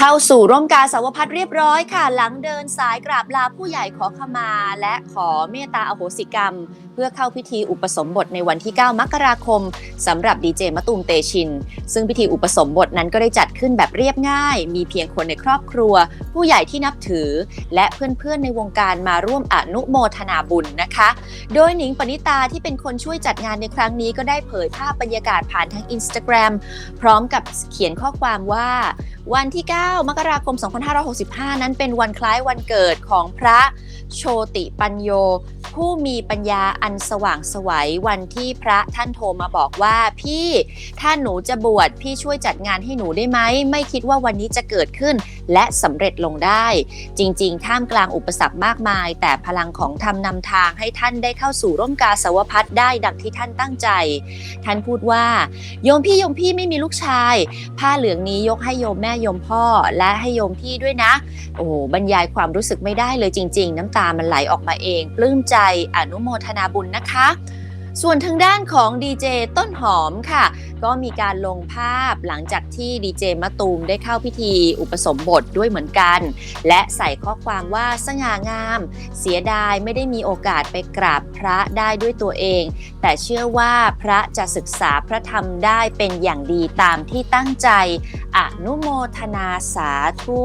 เข้าสู่ร่มกาสาวพัดเรียบร้อยค่ะ หลังเดินสายกราบลาผู้ใหญ่ขอขมา และขอเมตตาอโหสิกรรม เพื่อเข้าพิธีอุปสมบทในวันที่ 9 มกราคมสำหรับดีเจมะตูมเตชิน ซึ่งพิธีอุปสมบทนั้นก็ได้จัดขึ้นแบบเรียบง่าย มีเพียงคนในครอบครัว ผู้ใหญ่ที่นับถือ และเพื่อนๆในวงการมาร่วมอนุโมทนาบุญนะคะ โดยหนิงปณิตาที่เป็นคนช่วยจัดงานในครั้งนี้ก็ได้เผยภาพบรรยากาศผ่านทาง Instagram พร้อมกับเขียนข้อความว่า วันที่ 9 มกราคม 2565 นั้นเป็นวันคล้ายวันเกิดของพระโชติปัญโย ผู้มีปัญญาอันสว่างสวัยวันที่พระท่านโทรมาบอกว่าพี่ถ้าหนูจะบวชพี่ช่วยจัดงานให้หนูได้ไหม ไม่คิดว่าวันนี้จะเกิดขึ้น และสำเร็จลงได้ จริง ๆ ท่ามกลางอุปสรรคมากมาย แต่พลังของธรรมนำทางให้ท่านได้เข้าสู่ร่มกาสาวพัดได้ดังที่ท่านตั้งใจ ท่านพูดว่า โยมพี่โยมพี่ไม่มีลูกชาย ผ้าเหลืองนี้ยกให้โยมแม่โยมพ่อ และให้โยมพี่ด้วยนะ โอ้บรรยายความรู้สึกไม่ได้เลยจริง ๆ น้ำตามันไหลออกมาเอง ปลื้มใจอนุโมทนาบุญนะคะ ส่วนทางด้านของดีเจต้นหอมค่ะ ก็มีการลงภาพหลังจากที่ดีเจมะตูมได้เข้าพิธีอุปสมบทด้วยเหมือนกัน และใส่ข้อความว่าสง่างาม เสียดายไม่ได้มีโอกาสไปกราบพระได้ด้วยตัวเอง แต่เชื่อว่าพระจะศึกษาพระธรรมได้เป็นอย่างดีตามที่ตั้งใจ อนุโมทนาสาธุ